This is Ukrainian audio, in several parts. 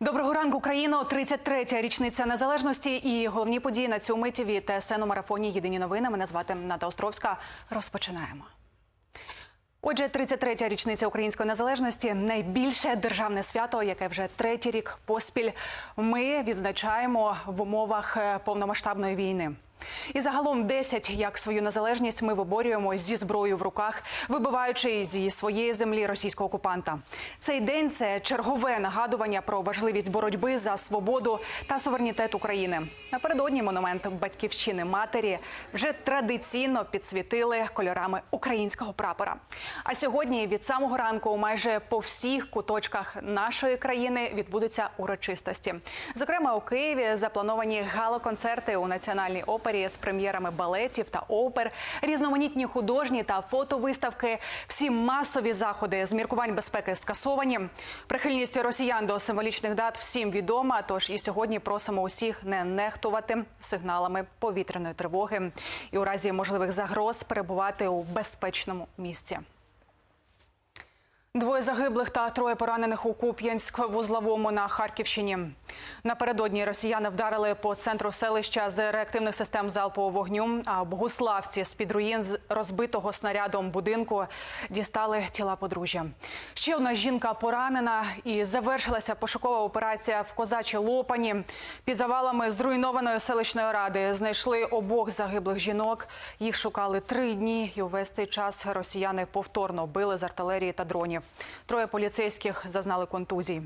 Доброго ранку, Україно. 33-я річниця незалежності і головні події на цю миті від ТСН у марафоні Єдині новини. Мене звати Ната Островська. Розпочинаємо. Отже, 33-я річниця української незалежності найбільше державне свято, яке вже третій рік поспіль ми відзначаємо в умовах е, повномасштабної війни. І загалом 10, як свою незалежність ми виборюємо зі зброєю в руках, вибиваючи зі своєї землі російського окупанта. Цей день це чергове нагадування про важливість боротьби за свободу та суверенітет України. Напередодні монумент батьківщини матері вже традиційно підсвітили кольорами українського прапора. А сьогодні від самого ранку майже по всіх куточках нашої країни відбудуться урочистості. Зокрема, у Києві заплановані гало-концерти у національній опері з прем'єрами балетів та опер, різноманітні художні та фотовиставки. Всі масові заходи з міркувань безпеки скасовані. Прихильність росіян до символічних дат всім відома. Тож і сьогодні просимо усіх не нехтувати сигналами повітряної тривоги і у разі можливих загроз перебувати у безпечному місці. Двоє загиблих та троє поранених у Куп'янськ-Вузловому на Харківщині. Напередодні росіяни вдарили по центру селища з реактивних систем залпового вогню. А богуславці з під руїн з розбитого снарядом будинку дістали тіла подружжя. Ще одна жінка поранена і завершилася пошукова операція в Козачій Лопані. Під завалами зруйнованої селищної ради знайшли обох загиблих жінок. Їх шукали три дні, і увесь цей час росіяни повторно били з артилерії та дронів. Троє поліцейських зазнали контузій.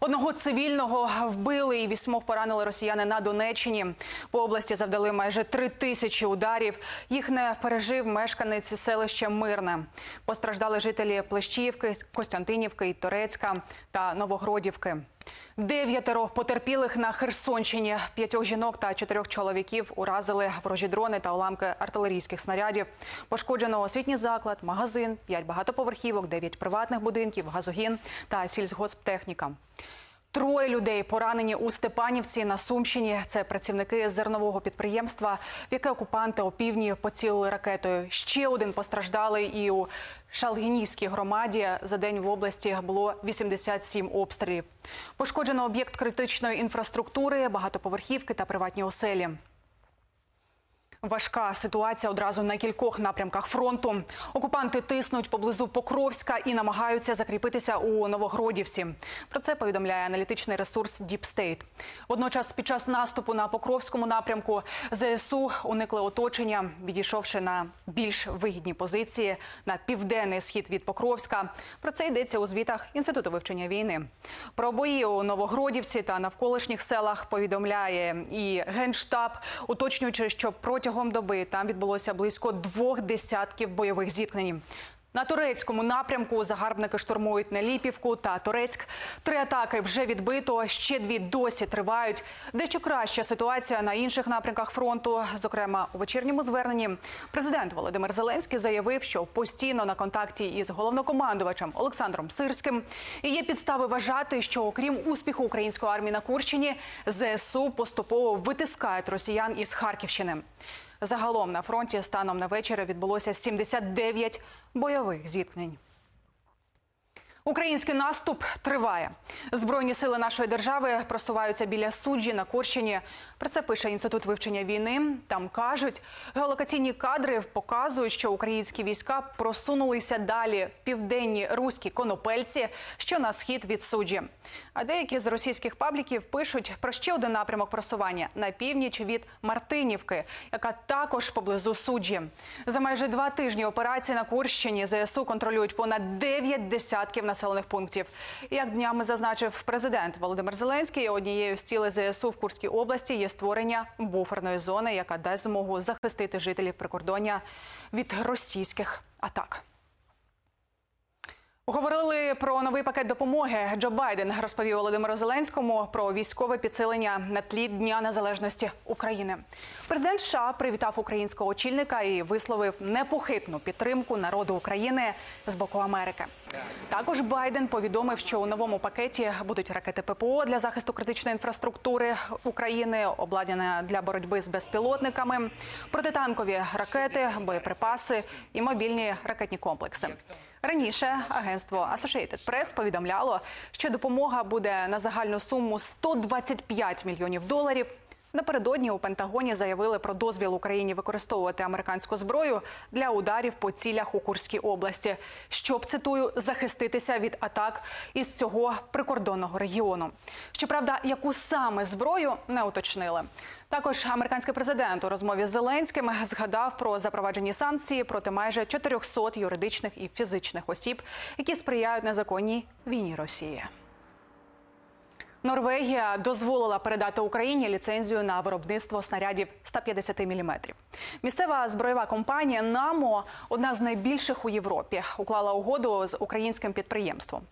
Одного цивільного вбили і вісьмох поранили росіяни на Донеччині. По області завдали майже три тисячі ударів. Їх не пережив мешканець селища Мирне. Постраждали жителі Плещівки, Костянтинівки, Торецька та Новогродівки. Дев'ятеро потерпілих на Херсонщині. П'ятьох жінок та чотирьох чоловіків уразили ворожі дрони та уламки артилерійських снарядів. Пошкоджено освітній заклад, магазин, п'ять багатоповерхівок, дев'ять приватних будинків, газогін та сільськогосптехніка. Троє людей поранені у Степанівці на Сумщині. Це працівники зернового підприємства, в яке окупанти опівдні поцілили ракетою. Ще один постраждалий і у Шалгінівській громаді за день в області було 87 обстрілів. Пошкоджено об'єкт критичної інфраструктури, багатоповерхівки та приватні оселі. Важка ситуація одразу на кількох напрямках фронту. Окупанти тиснуть поблизу Покровська і намагаються закріпитися у Новогродівці. Про це повідомляє аналітичний ресурс Deep State. Водночас, під час наступу на Покровському напрямку ЗСУ уникли оточення, відійшовши на більш вигідні позиції на південний схід від Покровська. Про це йдеться у звітах інституту вивчення війни. Про бої у Новогродівці та навколишніх селах повідомляє і генштаб, уточнюючи, що протягом Протягом доби там відбулося близько двох десятків бойових зіткнень. На турецькому напрямку загарбники штурмують Неліпівку та Турецьк. Три атаки вже відбито. Ще дві досі тривають. Дещо краща ситуація на інших напрямках фронту. Зокрема, у вечірньому зверненні президент Володимир Зеленський заявив, що постійно на контакті із головнокомандувачем Олександром Сирським і є підстави вважати, що окрім успіху української армії на Курщині, ЗСУ поступово витискають росіян із Харківщини. Загалом на фронті станом на вечір відбулося 79 бойових зіткнень. Український наступ триває. Збройні сили нашої держави просуваються біля суджі на Курщині. Про це пише інститут вивчення війни. Там кажуть, геолокаційні кадри показують, що українські війська просунулися далі в південні руські конопельці, що на схід від суджі. А деякі з російських пабліків пишуть про ще один напрямок просування на північ від Мартинівки, яка також поблизу суджі. За майже два тижні операції на Курщині ЗСУ контролюють понад 9 десятків населених пунктів. Як днями зазначив президент Володимир Зеленський, однією з цілей ЗСУ в Курській області є створення буферної зони, яка дасть змогу захистити жителів прикордоння від російських атак. Говорили про новий пакет допомоги. Джо Байден розповів Володимиру Зеленському про військове підсилення на тлі Дня Незалежності України. Президент США привітав українського очільника і висловив непохитну підтримку народу України з боку Америки. Також Байден повідомив, що у новому пакеті будуть ракети ППО для захисту критичної інфраструктури України, обладнання для боротьби з безпілотниками, протитанкові ракети, боєприпаси і мобільні ракетні комплекси. Раніше агентство Associated Press повідомляло, що допомога буде на загальну суму 125 мільйонів доларів. Напередодні у Пентагоні заявили про дозвіл Україні використовувати американську зброю для ударів по цілях у Курській області, щоб цитую захиститися від атак із цього прикордонного регіону. Щоправда, яку саме зброю не уточнили. Також американський президент у розмові з Зеленським згадав про запроваджені санкції проти майже 400 юридичних і фізичних осіб, які сприяють незаконній війні Росії. Норвегія дозволила передати Україні ліцензію на виробництво снарядів 150 мм. Місцева збройова компанія Намо, одна з найбільших у Європі, уклала угоду з українським підприємством.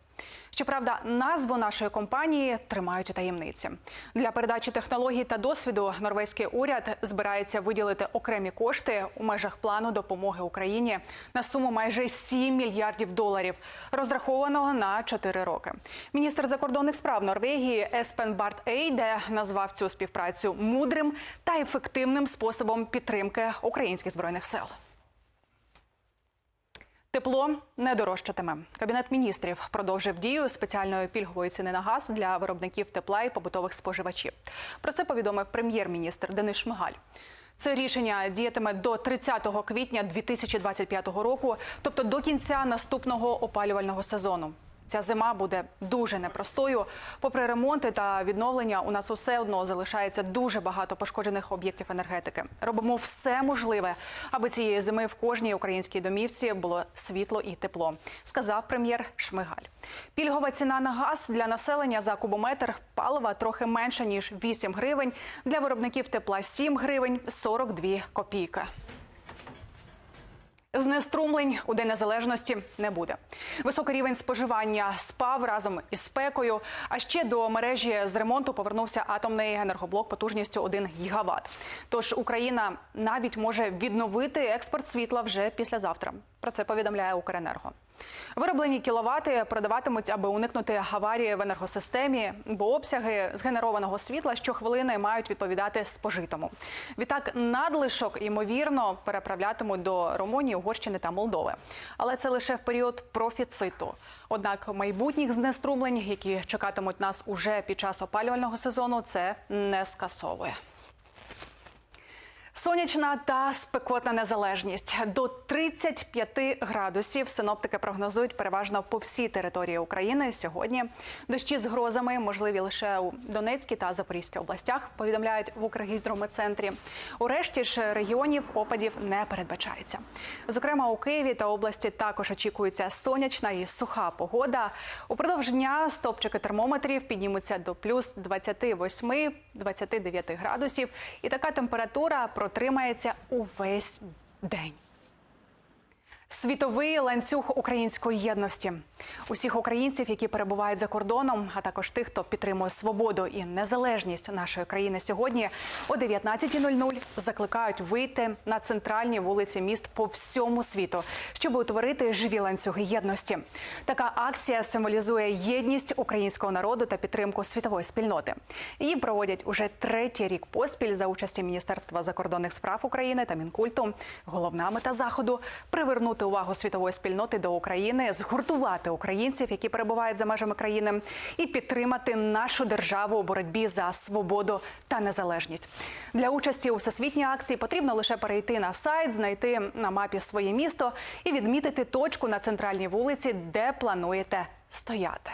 Щоправда, назву нашої компанії тримають у таємниці. Для передачі технологій та досвіду норвезький уряд збирається виділити окремі кошти у межах плану допомоги Україні на суму майже 7 мільярдів доларів, розрахованого на 4 роки. Міністр закордонних справ Норвегії Еспен Барт Ейде назвав цю співпрацю мудрим та ефективним способом підтримки українських збройних сил. Тепло не дорожчатиме. Кабінет міністрів продовжив дію спеціальної пільгової ціни на газ для виробників тепла і побутових споживачів. Про це повідомив прем'єр-міністр Денис Шмигаль. Це рішення діятиме до 30 квітня 2025 року, тобто до кінця наступного опалювального сезону. Ця зима буде дуже непростою. Попри ремонти та відновлення, у нас усе одно залишається дуже багато пошкоджених об'єктів енергетики. Робимо все можливе, аби цієї зими в кожній українській домівці було світло і тепло, сказав прем'єр Шмигаль. Пільгова ціна на газ для населення за кубометр палива трохи менше ніж 8 гривень. Для виробників тепла 7 гривень 42 копійки. Знеструмлень у День Незалежності не буде. Високий рівень споживання спав разом із спекою. А ще до мережі з ремонту повернувся атомний енергоблок потужністю 1 гігават. Тож Україна навіть може відновити експорт світла вже післязавтра. Про це повідомляє Укренерго. Вироблені кіловати продаватимуть, аби уникнути аварії в енергосистемі, бо обсяги згенерованого світла щохвилини мають відповідати спожитому. Відтак надлишок ймовірно переправлятимуть до Румунії, Угорщини та Молдови. Але це лише в період профіциту. Однак майбутніх знеструмлень, які чекатимуть нас уже під час опалювального сезону, це не скасовує. Сонячна та спекотна незалежність до 35 градусів. Синоптики прогнозують переважно по всій території України. Сьогодні дощі з грозами можливі лише у Донецькій та Запорізькій областях. Повідомляють в Укргідрометцентрі. У решті ж регіонів опадів не передбачається. Зокрема, у Києві та області також очікується сонячна і суха погода. Упродовж дня стопчики термометрів піднімуться до плюс 28-29 градусів. І така температура протримається увесь день. Світовий ланцюг української єдності усіх українців, які перебувають за кордоном, а також тих, хто підтримує свободу і незалежність нашої країни сьогодні о 19.00 закликають вийти на центральні вулиці міст по всьому світу, щоб утворити живі ланцюги єдності. Така акція символізує єдність українського народу та підтримку світової спільноти. Її проводять уже третій рік поспіль за участі Міністерства закордонних справ України та Мінкульту. Головна мета заходу привернути увагу світової спільноти до України, згуртувати українців, які перебувають за межами країни, і підтримати нашу державу у боротьбі за свободу та незалежність. Для участі у всесвітній акції потрібно лише перейти на сайт, знайти на мапі своє місто і відмітити точку на центральній вулиці, де плануєте стояти.